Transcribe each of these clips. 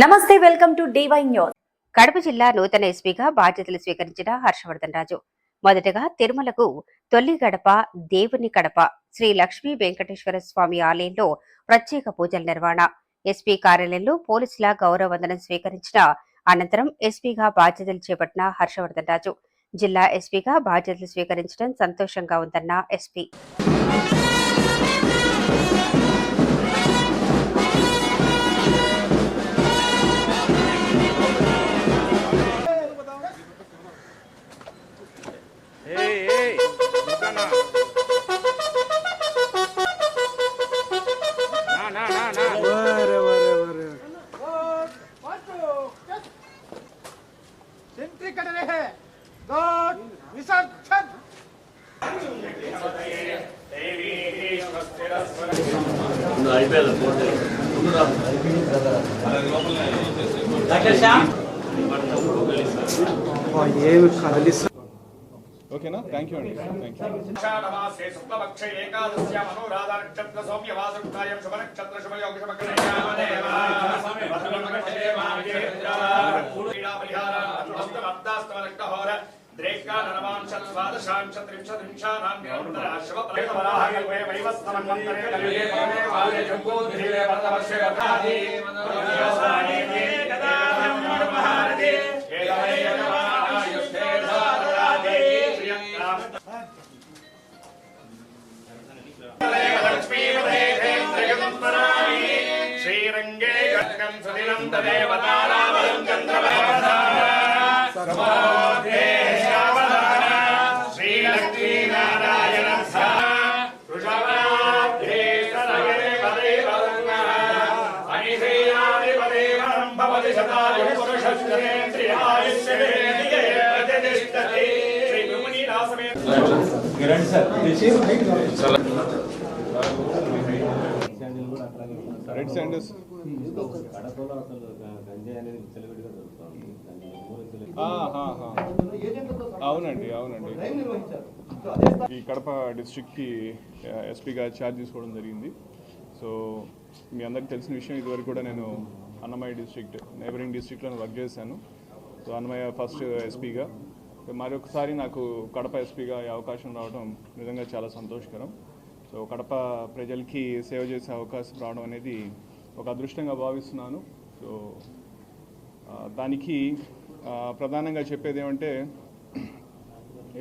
నమస్తే welcome to DY news. Kadapa జిల్లా నూతన ఎస్పీగా బాధ్యతలు స్వీకరించిన హర్షవర్ధన్ రాజు. మొదటగా తిరుమలకు తొలి గడప దేవుని కడప శ్రీ లక్ష్మీ వెంకటేశ్వర స్వామి ఆలయంలో ప్రత్యేక పూజల నిర్వహణ. ఎస్పీ కార్యాలయంలో పోలీసుల గౌరవ వందనం స్వీకరించిన అనంతరం ఎస్పీగా బాధ్యతలు చేపట్టిన హర్షవర్ధన్ రాజు. జిల్లా ఎస్పీగా బాధ్యతలు స్వీకరించడం సంతోషంగా ఉందన్న ఎస్పీ. 앞에 넌 위상 찬! ఏమి కదిలిస్తా ఓకేనా థ్యాంక్ యూ అండి థ్యాంక్ యూ ఏకాదశ్య మనోరాధ నక్షత్ర సౌమ్య వాస శుభ నక్షత్ర శుభయోగ శుభగ్రహ నరవాంశత్వాదశాంశ త్రింశత్రింశానాం నిరంతర శుభ రెడ్ శాండల్స్ కడపలో అసలు గంజాయి అనేది విచ్చలవిడిగా దొరుకుతుంది అవునండి అవునండి ఈ కడప డిస్ట్రిక్ట్కి ఎస్పీగా ఛార్జ్ తీసుకోవడం జరిగింది. సో మీ అందరికి తెలిసిన విషయం ఇదివరకు కూడా నేను అన్నమయ్య డిస్ట్రిక్ట్ నైబరింగ్ డిస్ట్రిక్ట్లో వర్క్ చేశాను. సో అన్నమయ్య ఫస్ట్ ఎస్పీగా మరొకసారి నాకు కడప ఎస్పీగా ఈ అవకాశం రావడం నిజంగా చాలా సంతోషకరం. సో కడప ప్రజలకి సేవ చేసే అవకాశం రావడం అనేది ఒక అదృష్టంగా భావిస్తున్నాను. సో దానికి ప్రధానంగా చెప్పేది ఏమంటే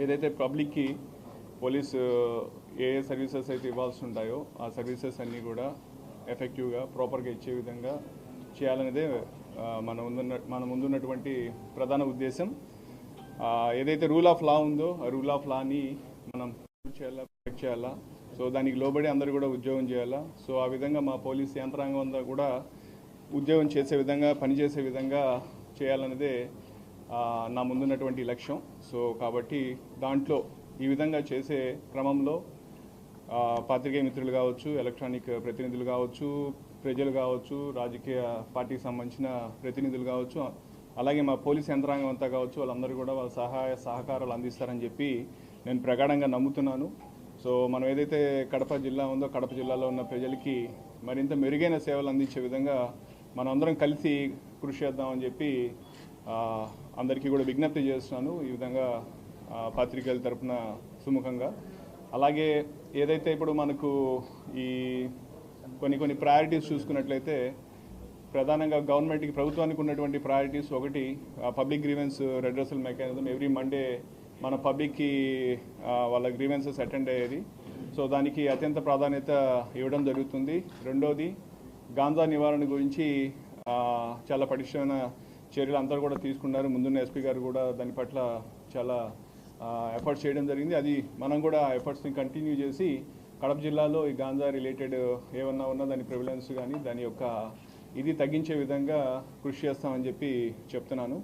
ఏదైతే పబ్లిక్కి పోలీసు ఏ ఏ సర్వీసెస్ అయితే ఇవ్వాల్సి ఉంటాయో ఆ సర్వీసెస్ అన్నీ కూడా ఎఫెక్టివ్గా ప్రాపర్గా ఇచ్చే విధంగా చేయాలనేదే మన ముందున్న మన ముందున్నటువంటి ప్రధాన ఉద్దేశం. ఏదైతే రూల్ ఆఫ్ లా ఉందో ఆ రూల్ ఆఫ్ లాని మనం చేయాలా ప్రొటెక్ట్ చేయాలా? సో దానికి లోబడి అందరూ కూడా ఉద్యోగం చేయాలా? సో ఆ విధంగా మా పోలీస్ యంత్రాంగం అంతా కూడా ఉద్యోగం చేసే విధంగా పనిచేసే విధంగా చేయాలన్నదే నా ముందున్నటువంటి లక్ష్యం. సో కాబట్టి దాంట్లో ఈ విధంగా చేసే క్రమంలో పాత్రికేయ మిత్రులు కావచ్చు ఎలక్ట్రానిక్ ప్రతినిధులు కావచ్చు ప్రజలు కావచ్చు రాజకీయ పార్టీకి సంబంధించిన ప్రతినిధులు కావచ్చు అలాగే మా పోలీస్ యంత్రాంగం అంతా కావచ్చు వాళ్ళందరూ కూడా వాళ్ళ సహాయ సహకారాలు అందిస్తారని చెప్పి నేను ప్రగాఢంగా నమ్ముతున్నాను. సో మనం ఏదైతే కడప జిల్లా ఉందో కడప జిల్లాలో ఉన్న ప్రజలకి మరింత మెరుగైన సేవలు అందించే విధంగా మనం అందరం కలిసి కృషి చేద్దామని చెప్పి అందరికీ కూడా విజ్ఞప్తి చేస్తున్నాను. ఈ విధంగా పాత్రికేయుల తరపున సుముఖంగా. అలాగే ఏదైతే ఇప్పుడు మనకు ఈ కొన్ని కొన్ని ప్రయారిటీస్ చూసుకున్నట్లయితే ప్రధానంగా గవర్నమెంట్కి ప్రభుత్వానికి ఉన్నటువంటి ప్రయారిటీస్ ఒకటి public grievance redressal mechanism every Monday మన పబ్లిక్కి వాళ్ళ గ్రీవెన్సెస్ అటెండ్ అయ్యేది. సో దానికి అత్యంత ప్రాధాన్యత ఇవ్వడం జరుగుతుంది. రెండోది గాంజా నివారణ గురించి చాలా పటిష్టమైన చర్యలు అందరూ కూడా తీసుకున్నారు. ముందున్న ఎస్పీ గారు కూడా దాని పట్ల చాలా ఎఫర్ట్స్ చేయడం జరిగింది. అది మనం కూడా ఎఫర్ట్స్ని కంటిన్యూ చేసి కడప జిల్లాలో ఈ గాంజా రిలేటెడ్ ఏమన్నా ఉన్నా దాని ప్రివిలెన్స్ కానీ దాని యొక్క ఇది తగ్గించే విధంగా కృషి చేస్తామని చెప్పి చెప్తున్నాను.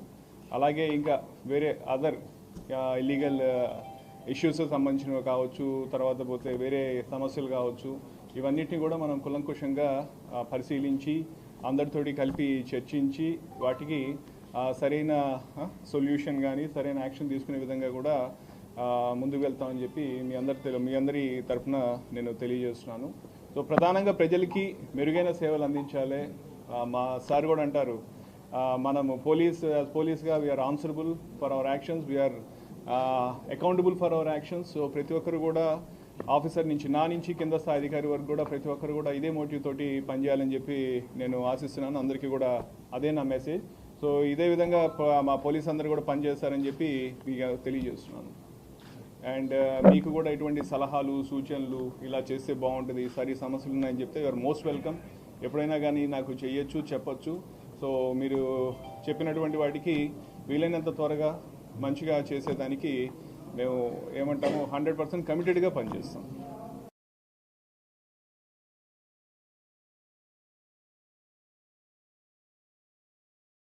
అలాగే ఇంకా వేరే అదర్ ఇల్లీగల్ ఇష్యూస్ సంబంధించినవి కావచ్చు తర్వాత పోతే వేరే సమస్యలు కావచ్చు ఇవన్నిటిని కూడా మనం కులంకుషంగా పరిశీలించి అందరితోటి కలిపి చర్చించి వాటికి సరైన సొల్యూషన్ కానీ సరైన యాక్షన్ తీసుకునే విధంగా కూడా ముందుకు వెళ్తామని చెప్పి మీ అందరి తెలు- మీ అందరి తరఫున నేను తెలియజేస్తున్నాను. సో ప్రధానంగా ప్రజలకి మెరుగైన సేవలు అందించాలి. మా సార్ కూడా అంటారు మనము police పోలీస్గా we are answerable for our actions we are accountable for our actions so ప్రతి ఒక్కరు కూడా ఆఫీసర్ నుంచి నా నుంచి కింద స్థాయి అధికారి వరకు కూడా ప్రతి ఒక్కరు కూడా ఇదే మోటివ్ తోటి పనిచేయాలని చెప్పి నేను ఆశిస్తున్నాను. అందరికీ కూడా అదే నా మెసేజ్ సో ఇదే విధంగా మా పోలీస్ అందరూ కూడా పనిచేస్తారని చెప్పి మీకు తెలియజేస్తున్నాను. అండ్ uh, మీకు కూడా ఎటువంటి సలహాలు సూచనలు ఇలా చేస్తే బాగుంటుంది ఈసారి సమస్యలు ఉన్నాయని చెప్తే యూఆర్ మోస్ట్ వెల్కమ్ ఎప్పుడైనా కానీ నాకు చెయ్యొచ్చు చెప్పొచ్చు. సో మీరు చెప్పినటువంటి వాటికి వీలైనంత త్వరగా మంచిగా చేసేదానికి మేము ఏమంటాము హండ్రెడ్ పర్సెంట్ కమిటెడ్గా పనిచేస్తాం.